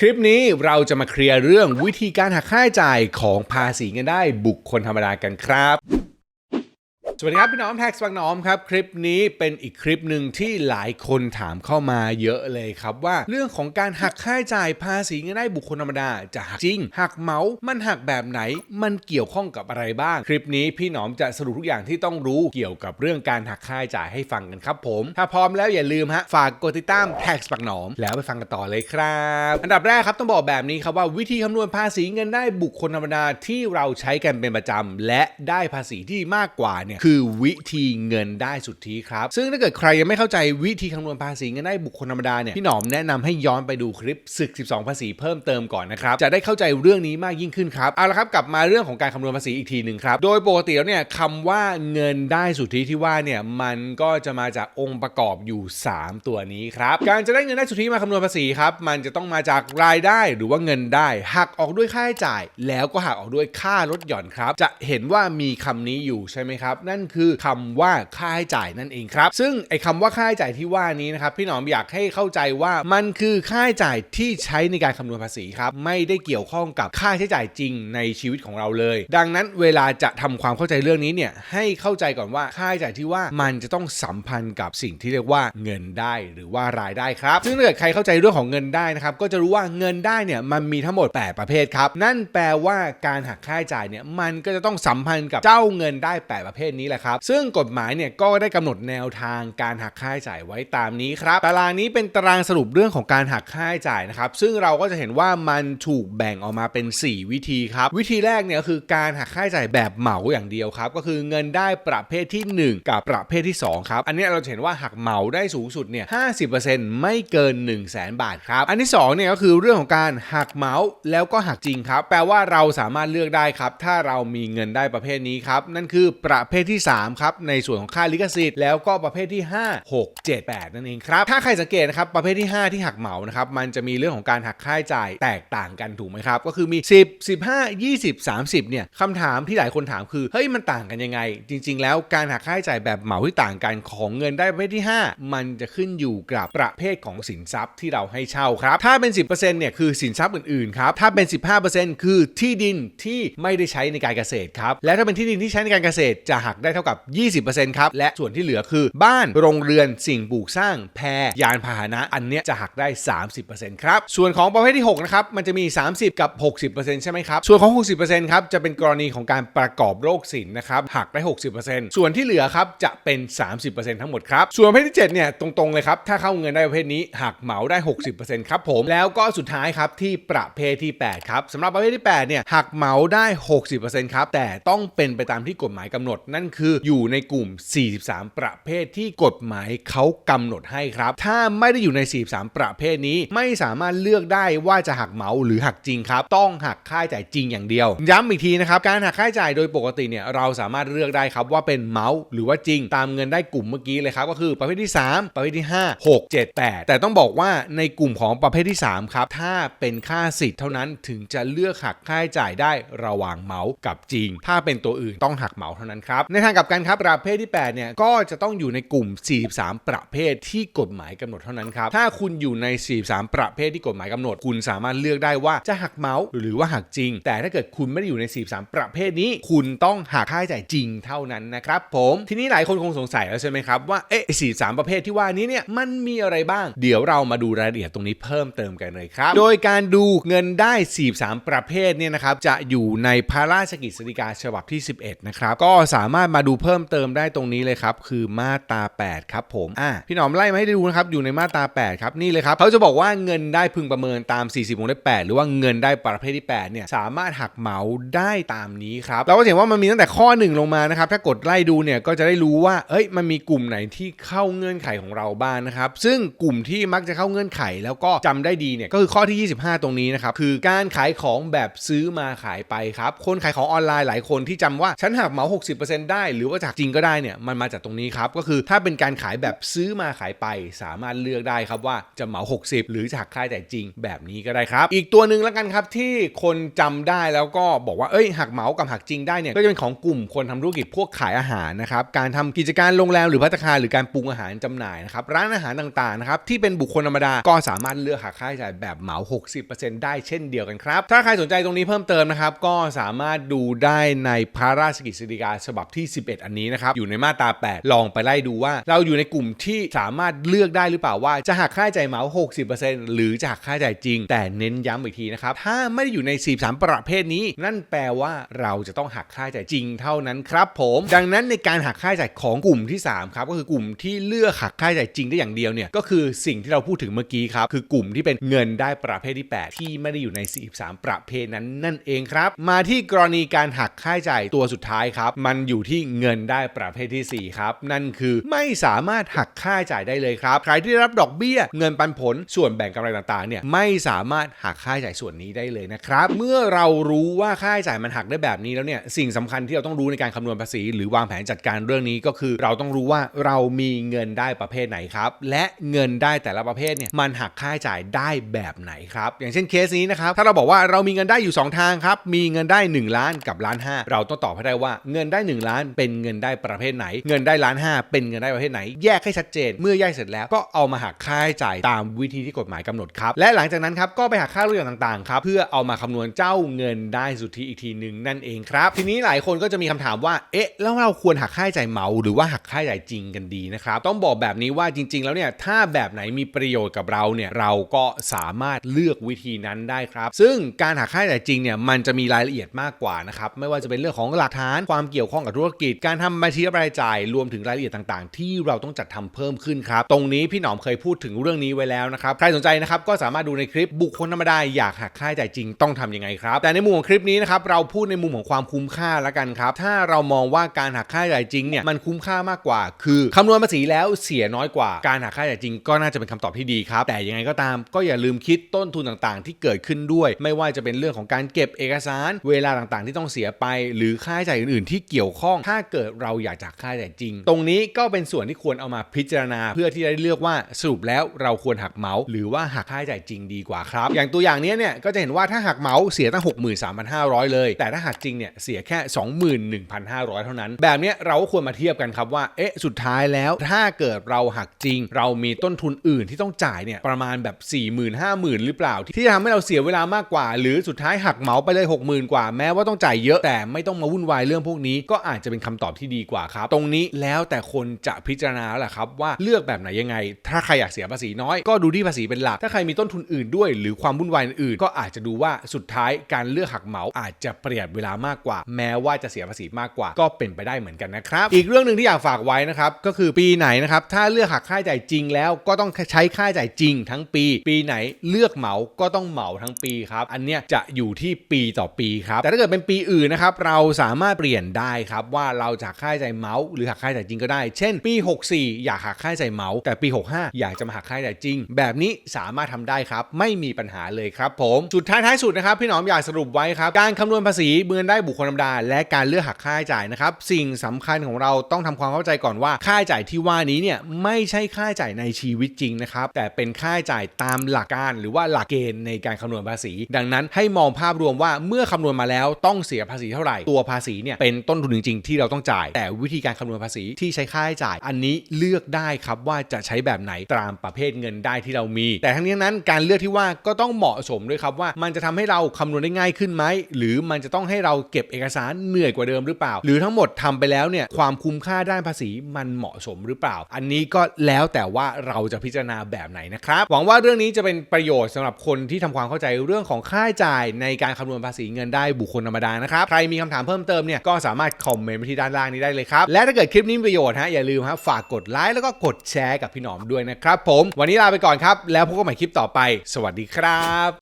คลิปนี้เราจะมาเคลียร์เรื่องวิธีการหักค่าใช้จ่ายของภาษีเงินได้บุคคลธรรมดากันครับ สวัสดีครับพี่น้องแท็กซ์บางน้อมครับ คลิปนี้เป็นอีกคลิปหนึ่งที่หลายคนถามเข้ามาเยอะเลยครับว่า เรื่องของการหักค่าใช้จ่ายภาษีเงินได้บุคคลธรรมดาจะหักจริง หักเมาส์มันหักแบบไหน มันเกี่ยวข้องกับอะไรบ้าง คลิปนี้พี่หนอมจะสรุปทุกอย่างที่ต้องรู้เกี่ยวกับเรื่องการหักค่าใช้จ่ายให้ฟังกันครับผม ถ้าพร้อมแล้วอย่าลืมฮะฝากกดติดตามแท็กซ์บางน้อมแล้วไปฟังกันต่อเลยครับ อันดับแรกครับต้องบอกแบบนี้ครับว่าวิธีคำนวณภาษีเงินได้บุคคลธรรมดาที่เราใช้กันเป็นประจำและได้ภาษีที่มากกว่าเนี่ยคือวิธีเงินได้สุทธิครับ ซึ่งถ้าเกิดใครยังไม่เข้าใจวิธีคำนวณภาษีเงินได้บุคคลธรรมดาเนี่ยพี่หนอมแนะนำให้ย้อนไปดูคลิปศึก 12 ภาษีเพิ่มเติมก่อนนะครับ จะได้เข้าใจเรื่องนี้มากยิ่งขึ้นครับ เอาละครับกลับมาเรื่องของการคำนวณภาษีอีกทีหนึ่งครับ โดยปกติแล้วเนี่ยคำว่าเงินได้สุทธิที่ว่าเนี่ยมันก็จะมาจากองค์ประกอบอยู่ 3 ตัวนี้ครับ การจะได้เงินได้สุทธิมาคำนวณภาษีครับมันจะต้องมาจากรายได้หรือว่าเงินได้หักออกด้วยค่าใช้จ่าย แล้วก็หักออกด้วยค่าลดหย่อนครับ จะเห็นว่ามีคำนี้อยู่ใช่ไหมครับนั่นคือคำว่าค่าใช้จ่ายนั่นเองครับ ซึ่งไอ้คำว่าค่าใช้จ่ายที่ว่านี้นะครับพี่หนอมอยากให้เข้าใจว่ามันคือค่าใช้จ่ายที่ใช้ในการคำนวณภาษีครับไม่ได้เกี่ยวข้องกับค่าใช้จ่ายจริงในชีวิตของเราเลย ดังนั้นเวลาจะทำความเข้าใจเรื่องนี้เนี่ยให้เข้าใจก่อนว่าค่าใช้จ่ายที่ว่ามันจะต้องสัมพันธ์กับสิ่งที่เรียกว่าเงินได้หรือว่ารายได้ครับ ซึ่งถ้าเกิดใครเข้าใจเรื่องของเงินได้นะครับก็จะรู้ว่าเงินได้เนี่ยมันมีทั้งหมด 8 ประเภทครับนั่นแปลว่าการหักค่าใช้จ่ายเนี่ยมันก็จะต้องสัมพันธ์กับเจ้าเงินได้ 8 ประเภทนี้แหละครับ ซึ่งกฎหมายเนี่ยก็ได้กำหนดแนวทางการหักค่าใช้จ่ายไว้ตามนี้ครับตารางนี้เป็นตารางสรุปเรื่องของการหักค่าใช้จ่ายนะครับซึ่งเราก็จะเห็นว่ามันถูกแบ่งออกมาเป็น 4 วิธีครับ วิธีแรกเนี่ยคือการหักค่าใช้จ่ายแบบเหมาอย่างเดียวครับ ก็คือเงินได้ประเภทที่ 1 กับประเภทที่ 2 ครับ อันนี้เราเห็นว่าหักเหมาได้สูงสุดเนี่ย50%ไม่เกิน 1 0 0 0 0แบาทครับ อันที่2เนี่ยก็คือเรื่องของการหักเหมาแล้วก็หักจริงครับ แปลว่าเราสามารถเลือกได้ครับ ถ้าเรามีเงินได้ประเภทนี้ครับ นั่นคือประเภทที่3ครับในส่วนของค่าลิขสิทธิ์แล้วก็ประเภทที่ 5 6 7 8 นั่นเองครับถ้าใครสังเกตนะครับประเภทที่ 5 ที่หักเหมานะครับมันจะมีเรื่องของการหักค่าใช้จ่ายแตกต่างกันถูกไหมครับก็คือมี 10 15 20 30เนี่ยคำถามที่หลายคนถามคือเฮ้ยมันต่างกันยังไง จริง ๆ แล้วการหักค่าใช้จ่ายแบบเหมาที่ต่างกันของเงินได้ประเภทที่ 5 มันจะขึ้นอยู่กับประเภทของสินทรัพย์ที่เราให้เช่าครับถ้าเป็น 10%เนี่ยคือสินทรัพย์อื่นๆครับถ้าเป็น 15%คือที่ดินที่ไม่ได้ใช้ในการเกษตรครับและถ้าเป็นที่ดินที่ใช้ในการเกษตรจะหักได้ได้เท่ากับ 20%ครับ และส่วนที่เหลือคือ บ้านโรงเรือนสิ่งปลูกสร้างแพยานพาหนะอันเนี้ยจะหักได้ 30%ครับ ส่วนของประเภทที่ 6 นะครับ มันจะมี 30 กับ 60%ใช่ไหมครับ ส่วนของ 60%ครับ จะเป็นกรณีของการประกอบโรคศิลป์นะครับ หักได้ 60%ส่วนที่เหลือครับ จะเป็น 30%ทั้งหมดครับ ส่วนประเภทที่ 7 เนี่ยตรงๆเลยครับ ถ้าเข้าเงินได้ประเภทนี้หักเหมาได้ 60%ครับผม แล้วก็สุดท้ายครับที่ประเภทที่ 8 ครับสำหรับประเภทที่ 8 เนี่ยหักเหมาได้ 60%ครับ แต่ต้องเป็นไปตามที่กฎหมายกำหนดนั่นคืออยู่ในกลุ่ม 43 ประเภทที่กฎหมายเขากำหนดให้ครับ ถ้าไม่ได้อยู่ใน 43 ประเภทนี้ไม่สามารถเลือกได้ว่าจะหักเหมาหรือหักจริงครับ ต้องหักค่าใช้จ่ายจริงอย่างเดียว ย้ำอีกทีนะครับ การหักค่าใช้จ่ายโดยปกติเนี่ยเราสามารถเลือกได้ครับว่าเป็นเหมาหรือว่าจริง ตามเงินได้กลุ่มเมื่อกี้เลยครับก็คือประเภทที่ 3 ประเภทที่ 5 6 7 8 แต่ต้องบอกว่าในกลุ่มของประเภทที่3ครับถ้าเป็นค่าสิทธิ์เท่านั้นถึงจะเลือกหักค่าใช้จ่ายได้ระหว่างเหมากับจริง ถ้าเป็นตัวอื่นต้องหักเหมาเท่านั้นครับในทางกลับกันครับประเภทที่8เนี่ยก็จะต้องอยู่ในกลุ่ม 43 ประเภทที่กฎหมายกำหนดเท่านั้นครับถ้าคุณอยู่ใน 43 ประเภทที่กฎหมายกำหนด คุณสามารถเลือกได้ว่าจะหักเมาส์หรือว่าหักจริง แต่ถ้าเกิดคุณไม่ได้อยู่ใน 43 ประเภทนี้ คุณต้องหักค่าใช้จ่ายจริงเท่านั้นนะครับผมทีนี้หลายคนคงสงสัยแล้วใช่ไหมครับว่าเอ๊ะ43ประเภทที่ว่านี้เนี่ยมันมีอะไรบ้าง เดี๋ยวเรามาดูรายละเอียดตรงนี้เพิ่มเติมกันเลยครับ โดยการดูเงินได้ 43 ประเภทเนี่ยนะครับจะอยู่ในพระราชกิจสีกาฉบับที่ 11 นะครับก็สามารถมาดูเพิ่มเติมได้ตรงนี้เลยครับ คือมาตรา 8 ครับผมอะพี่หนอมไล่มาให้ดูนะครับ อยู่ในมาตรา 8 ครับ นี่เลยครับเขาจะบอกว่าเงินได้พึงประเมินตาม 40วงเล็บ8หรือว่าเงินได้ประเภทที่ 8 เนี่ย สามารถหักเหมาได้ตามนี้ครับ เราก็เห็นว่ามันมีตั้งแต่ข้อ 1 ลงมานะครับ ถ้ากดไล่ดูเนี่ย ก็จะได้รู้ว่า เอ้ย มันมีกลุ่มไหนที่เข้าเงื่อนไขของเราบ้างนะครับ ซึ่งกลุ่มที่มักจะเข้าเงื่อนไขแล้วก็จำได้ดีเนี่ย ก็คือข้อที่ 25 ตรงนี้นะครับ คือการขายของแบบซื้อมาขายไปครับ คนขายของออนไลน์หลายคนที่จำว่าฉันหักเหมา 60%ได้ได้หรือว่าจากจริงก็ได้เนี่ยมันมาจากตรงนี้ครับก็คือถ้าเป็นการขายแบบซื้อมาขายไป สามารถเลือกได้ครับว่าจะเหมา 60 หรือจะหักค่าใช้จ่ายจริงแบบนี้ก็ได้ครับ อีกตัวหนึ่งแล้วกันครับที่คนจำได้แล้วก็บอกว่าเอ้ยหักเหมากับหักจริงได้เนี่ยก็จะเป็นของกลุ่มคนทำธุรกิจพวกขายอาหารนะครับการทำกิจการโรงแรมหรือพัตคารหรือการปรุงอาหารจำหน่ายนะครับร้านอาหารต่างๆนะครับที่เป็นบุคคลธรรมดาก็สามารถเลือกหักค่าใช้จ่ายแบบเหมา 60%ได้เช่นเดียวกันครับถ้าใครสนใจตรงนี้เพิ่มเติมนะครับก็สามารถดูได้ในพระราชกิจสีกาฉบับที่11อันนี้นะครับ อยู่ในมาตรา 8 ลองไปไล่ดูว่า เราอยู่ในกลุ่มที่สามารถเลือกได้หรือเปล่าว่าจะหักค่าใช้จ่ายเหมา 60%หรือจะหักค่าใช้จ่ายจริง แต่เน้นย้ำอีกทีนะครับ ถ้าไม่ได้อยู่ใน 43 ประเภทนี้ นั่นแปลว่าเราจะต้องหักค่าใช้จ่ายจริงเท่านั้นครับผม ดังนั้นในการหักค่าใช้จ่ายของกลุ่มที่สามครับ ก็คือกลุ่มที่เลือกหักค่าใช้จ่ายจริงได้อย่างเดียวเนี่ย ก็คือสิ่งที่เราพูดถึงเมื่อกี้ครับ คือกลุ่มที่เป็นเงินได้ประเภทที่ 8 ที่ไม่ได้อยู่ใน 43 ประเภทนั้นนั่นเองครับ มาที่กรณีการหักค่าใช้จ่ายตัวสุดท้ายครับ มันอยู่ที่เงินได้ประเภทที่ 4 ครับ นั่นคือไม่สามารถหักค่าใช้จ่ายได้เลยครับใครที่ได้รับดอกเบี้ย เงินปันผลส่วนแบ่งกำไรต่างๆเนี่ยไม่สามารถหักค่าใช้จ่ายส่วนนี้ได้เลยนะครับ เมื่อเรารู้ว่าค่าใช้จ่ายมันหักได้แบบนี้แล้วเนี่ยสิ่งสำคัญที่เราต้องรู้ในการคำนวณภาษี หรือวางแผนจัดการเรื่องนี้ก็คือ เราต้องรู้ว่าเรามีเงินได้ประเภทไหนครับ และเงินได้แต่ละประเภทเนี่ยมันหักค่าใช้จ่ายได้แบบไหนครับอย่างเช่นเคสนี้นะครับถ้าเราบอกว่าเรามีเงินได้อยู่ 2 ทางครับมีเงินได้ 1 ล้านกับล้านห้าเราต้องตอบให้ได้ว่าเงินได้ 1 ล้านเป็นเงินได้ประเภทไหน เงินได้ล้านห้าเป็นเงินได้ประเภทไหน แยกให้ชัดเจน เมื่อแยกเสร็จแล้วก็เอามาหักค่าใช้จ่ายตามวิธีที่กฎหมายกำหนดครับ และหลังจากนั้นครับก็ไปหักค่าเรื่องต่างๆครับเพื่อเอามาคำนวณเจ้าเงินได้สุทธิอีกทีหนึ่งนั่นเองครับ ทีนี้หลายคนก็จะมีคำถามว่าเอ๊ะแล้วเราควรหักค่าใช้จ่ายเหมาหรือว่าหักค่าใช้จ่ายจริงกันดีนะครับต้องบอกแบบนี้ว่าจริง ๆ แล้วเนี่ยถ้าแบบไหนมีประโยชน์กับเราเนี่ยเราก็สามารถเลือกวิธีนั้นได้ครับ ซึ่งการหักค่าใช้จ่ายจริงเนี่ยมันจะมีรายละเอียดมากกว่านะครับไม่ว่าจะเป็นเรื่องของหลักฐานความเกี่ยวข้องกับธุรกิจ การทำบัญชีรายจ่าย รวมถึงรายละเอียดต่างๆ ที่เราต้องจัดทำเพิ่มขึ้นครับ ตรงนี้พี่หนอมเคยพูดถึงเรื่องนี้ไว้แล้วนะครับ ใครสนใจนะครับก็สามารถดูในคลิปบุคคลธรรมดาอยากหักค่าใช้จ่ายจริงต้องทำยังไงครับ แต่ในมุมของคลิปนี้นะครับเราพูดในมุมของความคุ้มค่าล้วกันครับ ถ้าเรามองว่าการหักค่าใช้จ่ายจริงเนี่ยมันคุ้มค่ามากกว่า คือคำนวณภาษีแล้วเสียน้อยกว่า การหักค่าใช้จ่ายจริง ก็น่าจะเป็นคำตอบที่ดีครับ แต่ยังไงก็ตามก็อย่าลืมคิดต้นทุนต่างๆ ที่เกิดขึ้นด้วย ไม่ว่าจะเป็นเรื่องของการเก็บเอกสาร เวลาต่างๆ ที่ต้องเสียไป หรือค่าใช้จ่ายอื่น ๆ ที่เกี่ยวข้องถ้าเกิดเราอยากจะหักค่าใช้จ่ายจริง ตรงนี้ก็เป็นส่วนที่ควรเอามาพิจารณา เพื่อที่จะได้เลือกว่าสรุปแล้วเราควรหักเมาส์หรือว่าหักค่าใช้จ่ายจริงดีกว่าครับ อย่างตัวอย่างนี้เนี่ยก็จะเห็นว่าถ้าหักเมาส์เสียตั้ง 63,500 เลย แต่ถ้าหักจริงเนี่ยเสียแค่ 21,500 เท่านั้น แบบนี้เราก็ควรมาเทียบกันครับว่าเอ๊ะสุดท้ายแล้วถ้าเกิดเราหักจริง เรามีต้นทุนอื่นที่ต้องจ่ายเนี่ยประมาณแบบ 40,000 50,000 หรือเปล่า ที่จะทำให้เราเสียเวลามากกว่า หรือสุดท้ายหักเมาส์ไปเลย 60,000 กว่าแม้ว่าต้องจ่ายเยอะแต่ไม่ต้องมาวุ่นวายเรื่องพวกนี้ก็อาจจะเป็นคำตอบที่ดีกว่าครับ ตรงนี้แล้วแต่คนจะพิจารณาแหละครับว่าเลือกแบบไหนยังไง ถ้าใครอยากเสียภาษีน้อยก็ดูที่ภาษีเป็นหลัก ถ้าใครมีต้นทุนอื่นด้วย หรือความวุ่นวายอื่นก็อาจจะดูว่าสุดท้ายการเลือกหักเหมาอาจจะประหยัดเวลามากกว่า แม้ว่าจะเสียภาษีมากกว่า ก็เป็นไปได้เหมือนกันนะครับ อีกเรื่องหนึ่งที่อยากฝากไว้นะครับก็คือปีไหนนะครับถ้าเลือกหักค่าใช้จ่ายจริงแล้วก็ต้องใช้ค่าใช้จ่ายจริงทั้งปี ปีไหนเลือกเหมาก็ต้องเหมาทั้งปีครับ อันเนี้ยจะอยู่ที่ปีต่อปีครับ แต่ถ้าเกิดเป็นปีอื่นนะครับเราสามารถเปลี่ยนได้ครับว่าเราจะค่าใช้จ่ายเมาส์หรือหักค่าใช้จ่ายจริงก็ได้ เช่น ปี 64 อยากหักค่าใช้จ่ายเมาส์แต่ปี 65 อยากจะมาหักค่าใช้จ่ายจริง แบบนี้สามารถทำได้ครับ ไม่มีปัญหาเลยครับผมสุดท้ายท้ายสุดนะครับพี่หนอมอยากสรุปไว้ครับการคำนวณภาษีเงินได้บุคคลธรรมดา และการเลือกหักค่าใช้จ่ายนะครับสิ่งสำคัญของเราต้องทำความเข้าใจก่อนว่าค่าใช้จ่ายที่ว่านี้เนี่ยไม่ใช่ค่าใช้จ่ายในชีวิตจริงนะครับแต่เป็นค่าใช้จ่ายตามหลักการหรือว่าหลักเกณฑ์ในการคำนวณภาษี ดังนั้นให้มองภาพรวมว่าเมื่อคำนวณมาแล้วต้องเสียภาษีเท่าไหร่ตัวภาษีเนี่ยเป็นต้นทุนจริงที่เราต้องจ่าย แต่วิธีการคำนวณภาษีที่ใช้ค่าใช้จ่าย อันนี้เลือกได้ครับว่าจะใช้แบบไหนตามประเภทเงินได้ที่เรามี แต่ทั้งนี้นั้นการเลือกที่ว่าก็ต้องเหมาะสมด้วยครับว่า มันจะทำให้เราคำนวณได้ง่ายขึ้นไหมหรือมันจะต้องให้เราเก็บเอกสารเหนื่อยกว่าเดิมหรือเปล่า หรือทั้งหมดทำไปแล้วเนี่ยความคุ้มค่าด้านภาษีมันเหมาะสมหรือเปล่า อันนี้ก็แล้วแต่ว่าเราจะพิจารณาแบบไหนนะครับหวังว่าเรื่องนี้จะเป็นประโยชน์สำหรับคนที่ทำความเข้าใจเรื่องของค่าใช้จ่ายในการคำนวณภาษีเงินได้บุคคลธรรมดานะครับใครมีคำถามเพิ่มเติมเนี่ยก็สามารถคอมเมนต์ไปที่ด้านล่างนี้ได้เลยครับ และถ้าเกิดคลิปนี้มีประโยชน์ฮะอย่าลืมฮะฝากกดไลค์แล้วก็กดแชร์กับพี่หนอมด้วยนะครับผม วันนี้ลาไปก่อนครับ แล้วพบกันใหม่คลิปต่อไป สวัสดีครับ